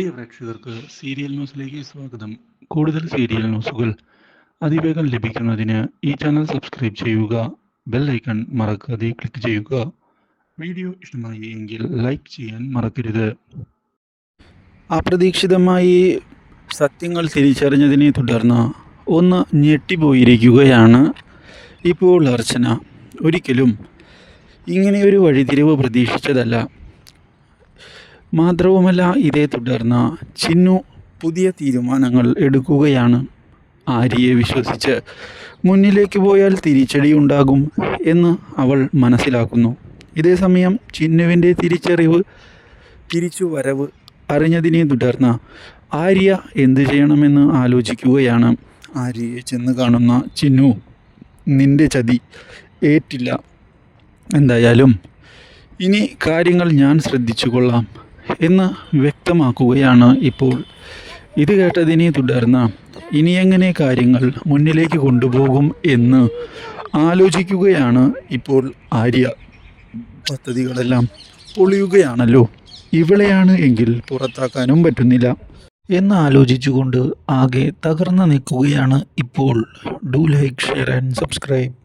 പ്രിയ പ്രേക്ഷകർക്ക് സീരിയൽ ന്യൂസിലേക്ക് സ്വാഗതം. കൂടുതൽ സീരിയൽ ന്യൂസുകൾ അതിവേഗം ലഭിക്കുന്നതിന് ഈ ചാനൽ സബ്സ്ക്രൈബ് ചെയ്യുക ബെൽ ഐക്കൺ മറക്കാതെ ക്ലിക്ക് ചെയ്യുക. വീഡിയോ ഇഷ്ടമായി എങ്കിൽ ലൈക്ക് ചെയ്യാൻ മറക്കരുത്. അപ്രതീക്ഷിതമായി സത്യങ്ങൾ തിരിച്ചറിഞ്ഞതിനെ തുടർന്ന് ഒന്ന് ഞെട്ടിപ്പോയിരിക്കുകയാണ് ഇപ്പോൾ അർച്ചന. ഒരിക്കലും ഇങ്ങനെയൊരു വഴിതിരിവ് പ്രതീക്ഷിച്ചതല്ല. മാത്രവുമല്ല ഇതേ തുടർന്ന് ചിന്നു പുതിയ തീരുമാനങ്ങൾ എടുക്കുകയാണ്. ആര്യയെ വിശ്വസിച്ച് മുന്നിലേക്ക് പോയാൽ തിരിച്ചടി ഉണ്ടാകും എന്ന് അവൾ മനസ്സിലാക്കുന്നു. ഇതേ സമയം ചിന്നുവിന്റെ തിരിച്ചറിവ് തിരിച്ചു വരവ് അറിഞ്ഞതിനെ തുടർന്ന് ആര്യ എന്തു ചെയ്യണമെന്ന് ആലോചിക്കുകയാണ്. ആര്യയെ ചെന്ന് കാണുന്ന ചിന്നു നിന്റെ ചതി ഏറ്റില്ല. എന്തായാലും ഇനി കാര്യങ്ങൾ ഞാൻ ശ്രദ്ധിച്ചു കൊള്ളാം എന്ന് വ്യക്തമാക്കുകയാണ് ഇപ്പോൾ. ഇത് കേട്ടതിനെ തുടർന്ന് ഇനിയെങ്ങനെ കാര്യങ്ങൾ മുന്നിലേക്ക് കൊണ്ടുപോകും എന്ന് ആലോചിക്കുകയാണ് ഇപ്പോൾ ആര്യ. പദ്ധതികളെല്ലാം പൊളിയുകയാണല്ലോ. ഇവളെയാണ് എങ്കിൽ പുറത്താക്കാനും പറ്റുന്നില്ല. എന്ന് ആലോചിച്ചുകൊണ്ട് ആകെ തകർന്നു നിൽക്കുകയാണ് ഇപ്പോൾ. Do like share and subscribe.